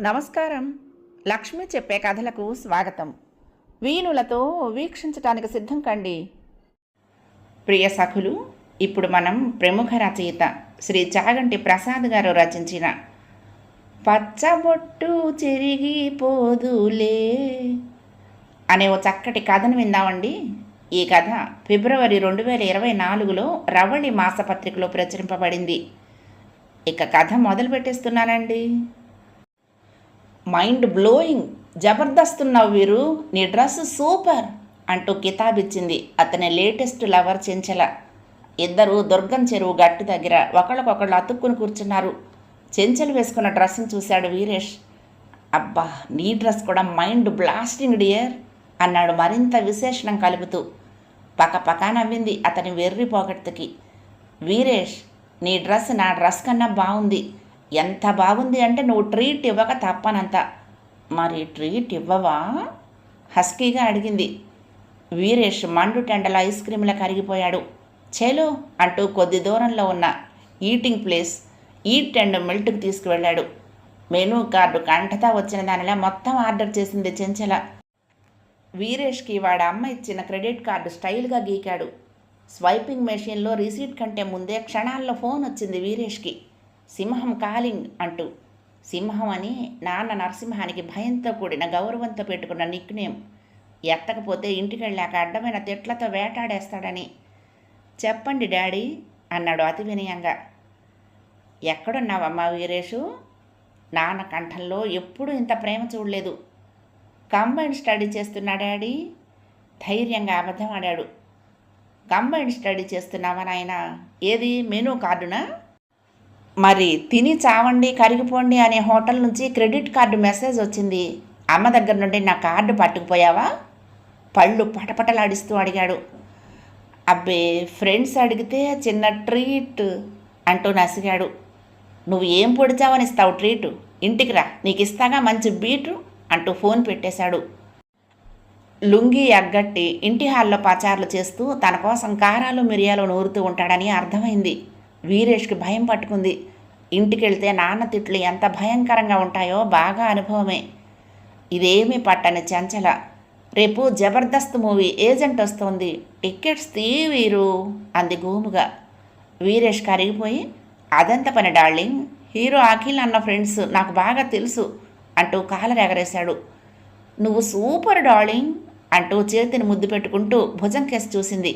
నమస్కారం. లక్ష్మి చెప్పే కథలకు స్వాగతం. వీణులతో వీక్షించటానికి సిద్ధం కండి. ప్రియ సఖులు ఇప్పుడు మనం ప్రముఖ రచయిత శ్రీ చాగంటి ప్రసాద్ గారు రచించిన పచ్చబొట్టు చెరిగిపోదులే అనే ఓ చక్కటి కథను విందామండి. ఈ కథ ఫిబ్రవరి రెండు వేల ఇరవై నాలుగులో రవళి మాసపత్రికలో ప్రచురింపబడింది. ఇక కథ మొదలు పెట్టేస్తున్నానండి. Mind blowing. జబర్దస్త్ ఉన్నావు వీరు. నీ డ్రెస్ సూపర్ అంటూ కితాబ్ ఇచ్చింది అతని లేటెస్ట్ లవర్ చెంచల. ఇద్దరు దుర్గం చెరువు గట్టు దగ్గర ఒకళ్ళకొకళ్ళు అతుక్కుని కూర్చున్నారు. చెంచలు వేసుకున్న డ్రెస్ని చూశాడు వీరేష్. అబ్బా నీ డ్రెస్ కూడా మైండ్ బ్లాస్టింగ్ డియర్ అన్నాడు మరింత విశేషణం కలుపుతూ. పక్కపక్క నవ్వింది అతని వెర్రి పోగొట్టుకి వీరేష్ నీ డ్రెస్ నా డ్రెస్ కన్నా బాగుంది. ఎంత బాగుంది అంటే నువ్వు ట్రీట్ ఇవ్వక తప్పనంత. మరి ట్రీట్ ఇవ్వవా? హస్కీగా అడిగింది. వీరేష్ మండు టెండల ఐస్ క్రీమ్ల కరిగిపోయాడు. చేలో అంటూ కొద్ది దూరంలో ఉన్న ఈటింగ్ ప్లేస్ ఈట్ అండ్ మిల్ట్కి తీసుకువెళ్ళాడు. మెనూ కార్డు కంటతా వచ్చిన దానిలా మొత్తం ఆర్డర్ చేసింది చెంచల. వీరేష్కి వాడ అమ్మ ఇచ్చిన క్రెడిట్ కార్డు స్టైల్గా గీకాడు. స్వైపింగ్ మెషిన్లో రిసీట్ కంటే ముందే క్షణాల్లో ఫోన్ వచ్చింది వీరేష్కి. సింహం కాలింగ్ అంటూ. సింహం అని నాన్న నరసింహానికి భయంతో కూడిన గౌరవంతో పెట్టుకున్న నిక్నేమ్ ఎత్తకపోతే ఇంటికి వెళ్ళాక అడ్డమైన తిట్లతో వేటాడేస్తాడని. చెప్పండి డాడీ అన్నాడు అతి వినయంగా. ఎక్కడున్నావమ్మా వీరేషు? నాన్న కంఠంలో ఎప్పుడూ ఇంత ప్రేమ చూడలేదు. కంబైన్ స్టడీ చేస్తున్నా డాడీ? ధైర్యంగా అబద్ధం ఆడాడు కంబైండ్ స్టడీ చేస్తున్నావా నాయన? ఏది? మెనూ కార్డునా? మరి తిని చావండి కరిగిపోండి అనే హోటల్ నుంచి క్రెడిట్ కార్డు మెసేజ్ వచ్చింది. అమ్మ దగ్గర నుండి నా కార్డు పట్టుకుపోయావా? పళ్ళు పటపటలాడిస్తూ అడిగాడు. అబ్బే ఫ్రెండ్స్ అడిగితే చిన్న ట్రీట్ అంటూ నసిగాడు. నువ్వు ఏం పొడిచావని ఇస్తావు ట్రీటు? ఇంటికి రా నీకు ఇస్తాగా మంచి బీటు అంటూ ఫోన్ పెట్టేశాడు. లుంగి ఎగ్గట్టి ఇంటి హాల్లో పచార్లు చేస్తూ తన కోసం కారాలు మిరియాలు నూరుతూ ఉంటాడని అర్థమైంది. వీరేష్కి భయం పట్టుకుంది. ఇంటికెళ్తే నాన్న తిట్లు ఎంత భయంకరంగా ఉంటాయో బాగా అనుభవమే. ఇదేమీ పట్టని చంచల. రేపు జబర్దస్త్ మూవీ ఏజెంట్ వస్తోంది. టికెట్స్ తీ వీరు అంది గోముగా. వీరేష్ కరిగిపోయి అదంత పని డార్లింగ్. హీరో అఖిల్ అన్న ఫ్రెండ్స్ నాకు బాగా తెలుసు అంటూ కాలర్ ఎగరేశాడు నువ్వు సూపర్ డార్లింగ్. అంటూ చేతిని ముద్దు పెట్టుకుంటూ భుజం కేసి చూసింది.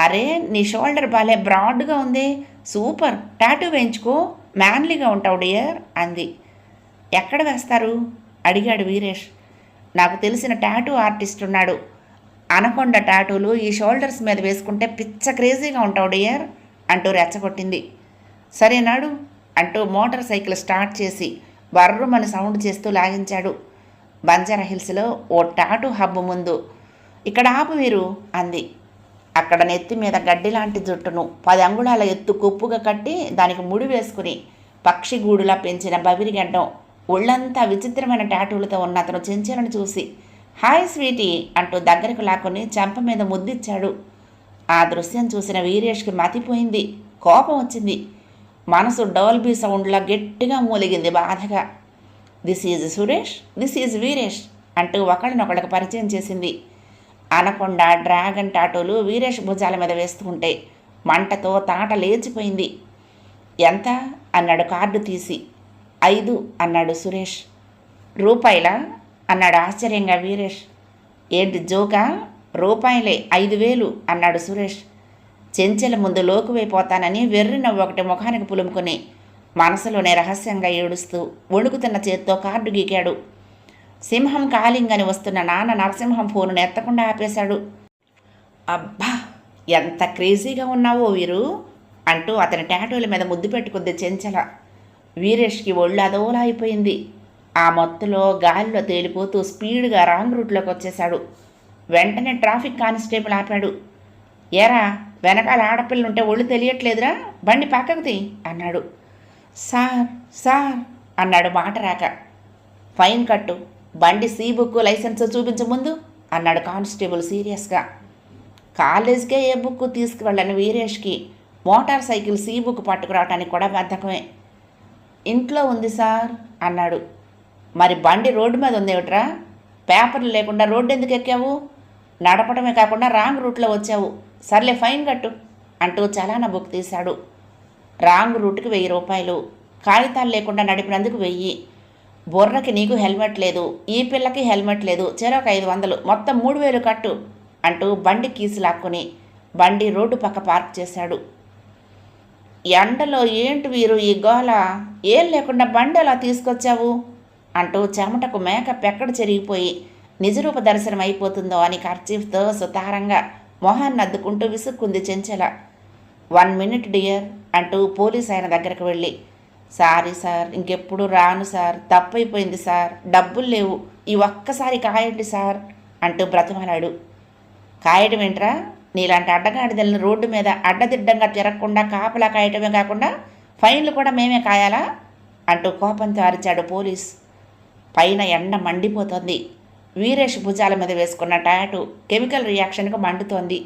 అరే నీ షోల్డర్ బాలే బ్రాడ్గా ఉంది. సూపర్. టాటూ వేయించుకో. మ్యాన్లీగా ఉంటావు డియర్ అంది. ఎక్కడ వేస్తారు? అడిగాడు వీరేష్. నాకు తెలిసిన టాటూ ఆర్టిస్ట్ ఉన్నాడు. అనకొండ టాటూలు ఈ షోల్డర్స్ మీద వేసుకుంటే పిచ్చ క్రేజీగా ఉంటావు డియర్ అంటూ రెచ్చగొట్టింది. సరేనాడు అంటూ మోటార్ సైకిల్ స్టార్ట్ చేసి బర్రుమని సౌండ్ చేస్తూ లాగించాడు. బంజారా హిల్స్లో ఓ టాటూ హబ్బు ముందు. ఇక్కడ ఆపు మీరు అంది. అక్కడ నెత్తి మీద గడ్డి లాంటి జుట్టును పది అంగుళాల ఎత్తు కొప్పుగా కట్టి దానికి ముడి వేసుకుని పక్షి గూడులా పెంచిన బవిరిగడ్డం ఒళ్ళంతా విచిత్రమైన టాటూలతో ఉన్న అతను చెంచలను చూసి హాయ్ స్వీటీ అంటూ దగ్గరకు లాక్కొని చెంప మీద ముద్దిచ్చాడు. ఆ దృశ్యం చూసిన వీరేష్కి మతిపోయింది కోపం వచ్చింది. మనసు డోల్బీ సౌండ్లా గట్టిగా మూలిగింది బాధగా. This is Suresh this is Veeresh అంటూ ఒకళ్ళనొకళ్ళకి పరిచయం చేసింది. అనకొండ డ్రాగన్ టాటోలు వీరేష్ భుజాల మీద వేస్తుంటే మంటతో తాట లేచిపోయింది. ఎంత? అన్నాడు కార్డు తీసి. ఐదు అన్నాడు సురేష్. రూపాయలా? అన్నాడు ఆశ్చర్యంగా వీరేష్. ఏంటి జోకా? రూపాయలే ఐదు వేలు అన్నాడు సురేష్. చెంచెల ముందు లోకువైపోతానని వెర్రిన ఒకటి ముఖానికి పులుముకుని మనసులోనే రహస్యంగా ఏడుస్తూ వణుకుతున్న చేత్తో కార్డు గీకాడు. సింహం కాలింగ్ అని వస్తున్న నాన్న నరసింహం ఫోనును ఎత్తకుండా ఆపేశాడు. అబ్బా ఎంత క్రేజీగా ఉన్నావో వీరు అంటూ అతని టాటూల మీద ముద్దు పెట్టుకుంది చెంచల. వీరేష్కి ఒళ్ళు అదోలా అయిపోయింది. ఆ మత్తులో గాలిలో తేలిపోతూ స్పీడ్గా రాంగ్ రూట్లోకి వచ్చేశాడు. వెంటనే ట్రాఫిక్ కానిస్టేబుల్ ఆపాడు. ఏరా వెనకాల ఆడపిల్లుంటే ఒళ్ళు తెలియట్లేదురా బండి పక్కకు తీ అన్నాడు. సార్ సార్ అన్నాడు మాట రాక. ఫైన్ కట్టు బండి సీ బుక్ లైసెన్స్ చూపించు ముందు అన్నాడు కానిస్టేబుల్ సీరియస్గా. కాలేజ్కే ఏ బుక్ తీసుకువెళ్ళని వీరేష్కి మోటార్ సైకిల్ సీ బుక్ పట్టుకురావటానికి కూడా బద్ధకమే ఇంట్లో ఉంది సార్ అన్నాడు. మరి బండి రోడ్డు మీద ఉంది ఏమిట్రా? పేపర్లు లేకుండా రోడ్డు ఎందుకు ఎక్కావు? నడపడమే కాకుండా రాంగ్ రూట్లో వచ్చావు. సర్లే ఫైన్ కట్టు అంటూ చలానా బుక్ తీశాడు. రాంగ్ రూట్కి వెయ్యి రూపాయలు. కాగితాలు లేకుండా నడిపినందుకు వెయ్యి. బుర్రకి నీకు హెల్మెట్ లేదు. ఈ పిల్లకి హెల్మెట్ లేదు. చెరొక ఐదు వందలు. మొత్తం మూడు వేలు కట్టు అంటూ బండి కీసు లాక్కుని బండి రోడ్డు పక్క పార్క్ చేశాడు. ఎండలో ఏంటి వీరు ఈ గోల? ఏం లేకుండా బండి ఎలా తీసుకొచ్చావు? అంటూ చెమటకు మేకప్ ఎక్కడ చెరిగిపోయి నిజరూప దర్శనం అయిపోతుందో అని కర్చీఫ్తో సుతారంగా మొహాన్ని అద్దుకుంటూ విసుక్కుంది చెంచల. వన్ మినిట్ డియర్ అంటూ పోలీస్ ఆయన దగ్గరకు వెళ్ళి సారీ సార్ ఇంకెప్పుడు రాను సార్ తప్పైపోయింది సార్ డబ్బులు లేవు ఈ ఒక్కసారి కాయండి సార్ అంటూ బ్రతిమలాడు. కాయడం ఏంట్రా? నీలాంటి అడ్డగాడిదలను రోడ్డు మీద అడ్డదిడ్డంగా తిరగకుండా కాపలా కాయటమే కాకుండా ఫైన్లు కూడా మేమే కాయాలా? అంటూ కోపంతో అరిచాడు పోలీస్. పైన ఎండ మండిపోతోంది. వీరేష్ భుజాల మీద వేసుకున్న టాటూ కెమికల్ రియాక్షన్కు మండుతోంది.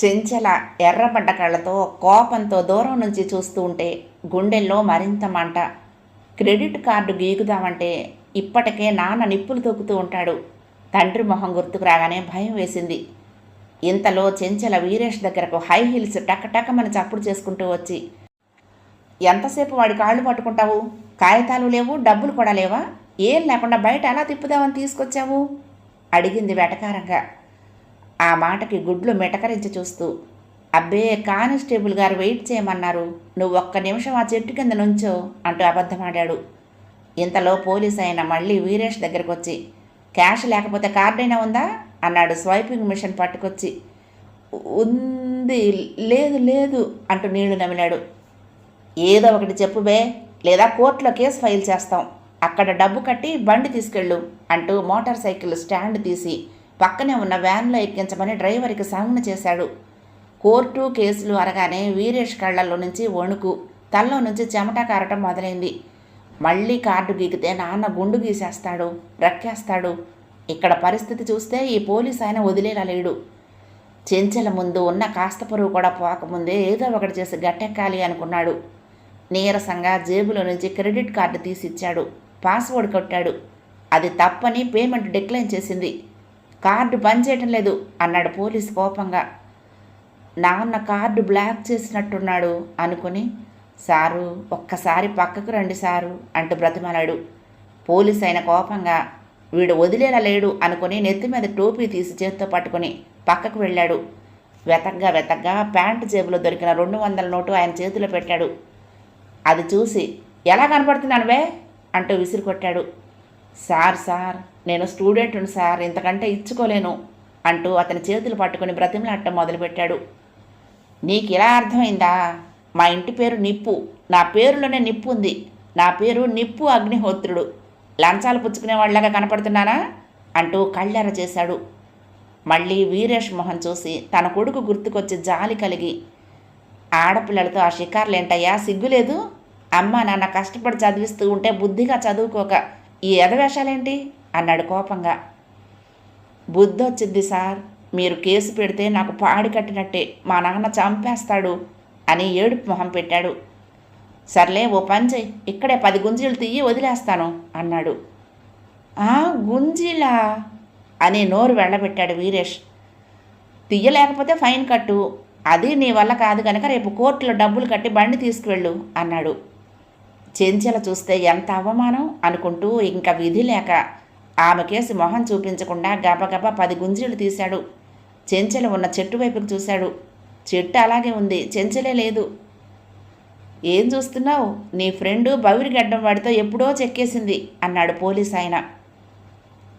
చెంచల ఎర్రబడ్డ కళ్ళతో కోపంతో దూరం నుంచి చూస్తూ ఉంటే గుండెల్లో మరింత మంట. క్రెడిట్ కార్డు గీకుదామంటే ఇప్పటికే నాన్న నిప్పులు తొక్కుతూ ఉంటాడు. తండ్రి మొహం గుర్తుకు రాగానే భయం వేసింది. ఇంతలో చెంచల వీరేష్ దగ్గరకు హై హీల్స్ టక్కటక్కమని చప్పుడు చేసుకుంటూ వచ్చి ఎంతసేపు వాడి కాళ్ళు పట్టుకుంటావు? కాగితాలు లేవు డబ్బులు కూడా లేవా? ఏం లేకుండా బయట ఎలా తిప్పుదామని తీసుకొచ్చావు? అడిగింది వెటకారంగా. ఆ మాటకి గుడ్లు మెటకరించి చూస్తూ అబ్బే కానిస్టేబుల్ గారు వెయిట్ చేయమన్నారు. నువ్వు ఒక్క నిమిషం ఆ చెట్టు కింద నుంచో అంటూ అబద్ధమాడాడు. ఇంతలో పోలీస్ అయిన మళ్ళీ వీరేష్ దగ్గరకు వచ్చి క్యాష్ లేకపోతే కార్డైనా ఉందా? అన్నాడు స్వైపింగ్ మిషన్ పట్టుకొచ్చి ఉంది లేదు లేదు అంటూ నీళ్ళు నమిలాడు. ఏదో ఒకటి చెప్పుబే లేదా కోర్టులో కేసు ఫైల్ చేస్తాం. అక్కడ డబ్బు కట్టి బండి తీసుకెళ్ళు అంటూ మోటార్ సైకిల్ స్టాండ్ తీసి పక్కనే ఉన్న వ్యాన్లో ఎక్కించమని డ్రైవర్కి సంజ్ఞ చేశాడు. కోర్టు కేసులు అనగానే వీరేష్ కళ్ళల్లో నుంచి వణుకు తల్లో నుంచి చెమట కారటం మొదలైంది. మళ్ళీ కార్డు గీకితే నాన్న గుండు గీసేస్తాడు రక్కేస్తాడు. ఇక్కడ పరిస్థితి చూస్తే ఈ పోలీస్ ఆయన వదిలేలా లేడు. చెంచల ముందు ఉన్న కాస్త పరువు కూడా పోకముందే ఏదో ఒకటి చేసి గట్టెక్కాలి అనుకున్నాడు. నీరసంగా జేబులో నుంచి క్రెడిట్ కార్డు తీసిచ్చాడు. పాస్వర్డ్ కొట్టాడు. అది తప్పని పేమెంట్ డిక్లైన్ చేసింది. కార్డు పనిచేయటం లేదు అన్నాడు పోలీస్ కోపంగా. నాన్న కార్డు బ్లాక్ చేసినట్టున్నాడు అనుకుని సారు ఒక్కసారి పక్కకు రండి సారు అంటూ బ్రతిమలాడు. పోలీస్ అయిన కోపంగా వీడు వదిలేలా లేడు అనుకుని నెత్తి మీద టోపీ తీసి చేత్తో పట్టుకుని పక్కకు వెళ్ళాడు. వెతగ్గా వెతగ్గా ప్యాంటు జేబులో దొరికిన రెండు వందల నోటు ఆయన చేతిలో పెట్టాడు. అది చూసి ఎలా కనపడుతున్నానువే అంటూ విసిరి కొట్టాడు సార్ సార్ నేను స్టూడెంట్ను సార్ ఇంతకంటే ఇచ్చుకోలేను అంటూ అతని చేతులు పట్టుకుని బ్రతిమలాడటం మొదలుపెట్టాడు. నీకు ఇలా అర్థమైందా? మా ఇంటి పేరు నిప్పు. నా పేరులోనే నిప్పు ఉంది. నా పేరు నిప్పు అగ్నిహోత్రుడు. లంచాలు పుచ్చుకునే వాళ్ళగా కనపడుతున్నానా? అంటూ కళ్ళెర చేశాడు. మళ్ళీ వీరేష్ మొహం చూసి తన కొడుకు గుర్తుకొచ్చి జాలి కలిగి ఆడపిల్లలతో ఆ షికార్లేంటయ్యా? సిగ్గులేదు? అమ్మ నాన్న కష్టపడి చదివిస్తూ ఉంటే బుద్ధిగా చదువుకోక ఈ ఎదవేషాలేంటి? అన్నాడు కోపంగా. బుద్ధొచ్చింది సార్ మీరు కేసు పెడితే నాకు పాడి కట్టినట్టే మా నాన్న చంపేస్తాడు అని ఏడుపు మొహం పెట్టాడు. సర్లే ఓ పని చెయ్యి ఇక్కడే పది గుంజీలు తీయి వదిలేస్తాను అన్నాడు. ఆ గుంజీలా? అని నోరు వెళ్ళబెట్టాడు వీరేష్. తీయలేకపోతే ఫైన్ కట్టు అది నీ వల్ల కాదు కనుక రేపు కోర్టులో డబ్బులు కట్టి బండి తీసుకువెళ్ళు అన్నాడు. చెంచెల చూస్తే ఎంత అవమానం అనుకుంటూ ఇంకా విధి లేక ఆమె కేసి మొహం చూపించకుండా గబగబా పది గుంజీలు తీశాడు. చెంచల ఉన్న చెట్టు వైపుకు చూశాడు. చెట్టు అలాగే ఉంది చెంచలే లేదు. ఏం చూస్తున్నావు? నీ ఫ్రెండు బవిరిగడ్డం వాడితో ఎప్పుడో చెక్కేసింది అన్నాడు పోలీస్ ఆయన.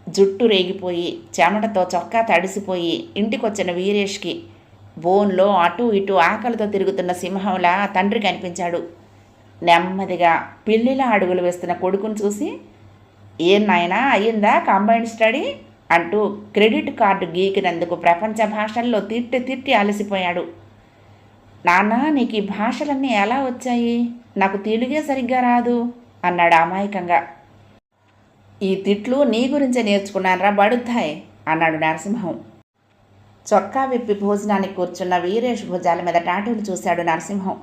జుట్టు రేగిపోయి చెమటతో చొక్కా తడిసిపోయి ఇంటికొచ్చిన వీరేష్కి బోన్లో అటు ఇటు ఆకలితో తిరుగుతున్న సింహంలా తండ్రి కనిపించాడు. నెమ్మదిగా పిల్లిలా అడుగులు వేస్తున్న కొడుకును చూసి ఏం నాయనా అయ్యిందా కంబైన్డ్ స్టడీ? అంటూ క్రెడిట్ కార్డు గీకినందుకు ప్రపంచ భాషల్లో తిట్టి తిట్టి అలసిపోయాడు. నాన్న నీకు ఈ భాషలన్నీ ఎలా వచ్చాయి? నాకు తెలుగే సరిగ్గా రాదు అన్నాడు అమాయకంగా. ఈ తిట్లు నీ గురించే నేర్చుకున్నానరా బడుద్దాయ్ అన్నాడు నరసింహం. చొక్కా విప్పి భోజనానికి కూర్చున్న వీరేష్ భుజాల మీద టాటూలు చూశాడు నరసింహం.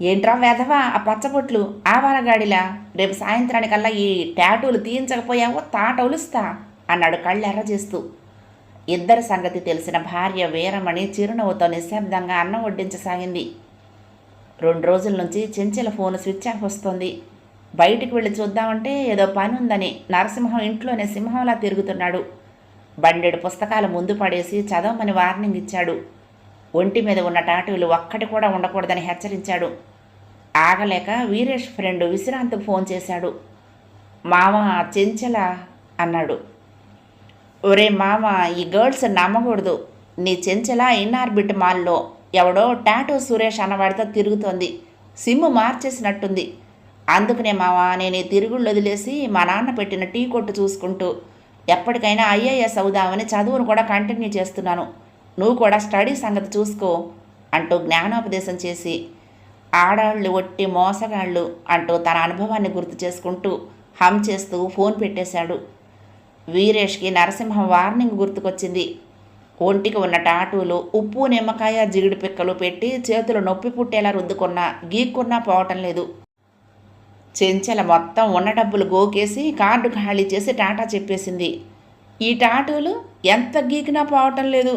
ఏంట్రా వెధవా ఆ పచ్చబొట్లు ఆవారగాడిలా రేపు సాయంత్రానికల్లా ఈ టాటూలు తీయించకపోయావో తాటొలుస్తా అన్నాడు కళ్ళెర్ర చేస్తూ ఇద్దరి సంగతి తెలిసిన భార్య వీరమణి చిరునవ్వుతో నిశ్శబ్దంగా అన్నం వడ్డించసాగింది. రెండు రోజుల నుంచి చెంచెల ఫోన్ స్విచ్ ఆఫ్ వస్తోంది. బయటికి వెళ్ళి చూద్దామంటే ఏదో పని ఉందని నరసింహం ఇంట్లోనే సింహంలా తిరుగుతున్నాడు. బండెడు పుస్తకాలు ముందు పడేసి చదవమని వార్నింగ్ ఇచ్చాడు. ఒంటి మీద ఉన్న టాటూలు ఒక్కటి కూడా ఉండకూడదని హెచ్చరించాడు. ఆగలేక వీరేష్ ఫ్రెండ్ విశ్రాంత్ ఫోన్ చేశాడు. మామ చెంచల అన్నాడు. ఒరే మామ ఈ గర్ల్స్ నమ్మకూడదు. నీ చెంచల ఇన్నార్బిట్ మాల్లో ఎవడో టాటూ సురేష్ అన్నవాడితో తిరుగుతోంది. సిమ్ము మార్చేసినట్టుంది. అందుకనే మావా నేను తిరుగుళ్ళు వదిలేసి మా నాన్న పెట్టిన టీ కొట్టు చూసుకుంటూ ఎప్పటికైనా ఐఏఎస్ అవుదామని చదువును కూడా కంటిన్యూ చేస్తున్నాను. నువ్వు కూడా స్టడీ సంగతి చూసుకో అంటూ జ్ఞానోపదేశం చేసి ఆడాళ్ళు ఒట్టి మోసగాళ్ళు అంటూ తన అనుభవాన్ని గుర్తు చేసుకుంటూ హమ్ చేస్తూ ఫోన్ పెట్టేశాడు. వీరేష్కి నరసింహం వార్నింగ్ గుర్తుకొచ్చింది. ఒంటికి ఉన్న టాటూలు ఉప్పు నిమ్మకాయ జిగిడి పిక్కలు పెట్టి చేతులు నొప్పి పుట్టేలా రుద్దుకున్నా గీక్కున్నా పోవటం లేదు. చెంచల మొత్తం ఉన్న డబ్బులు గోకేసి కార్డు ఖాళీ చేసి టాటా చెప్పేసింది. ఈ టాటూలు ఎంత గీకినా పోవటం లేదు.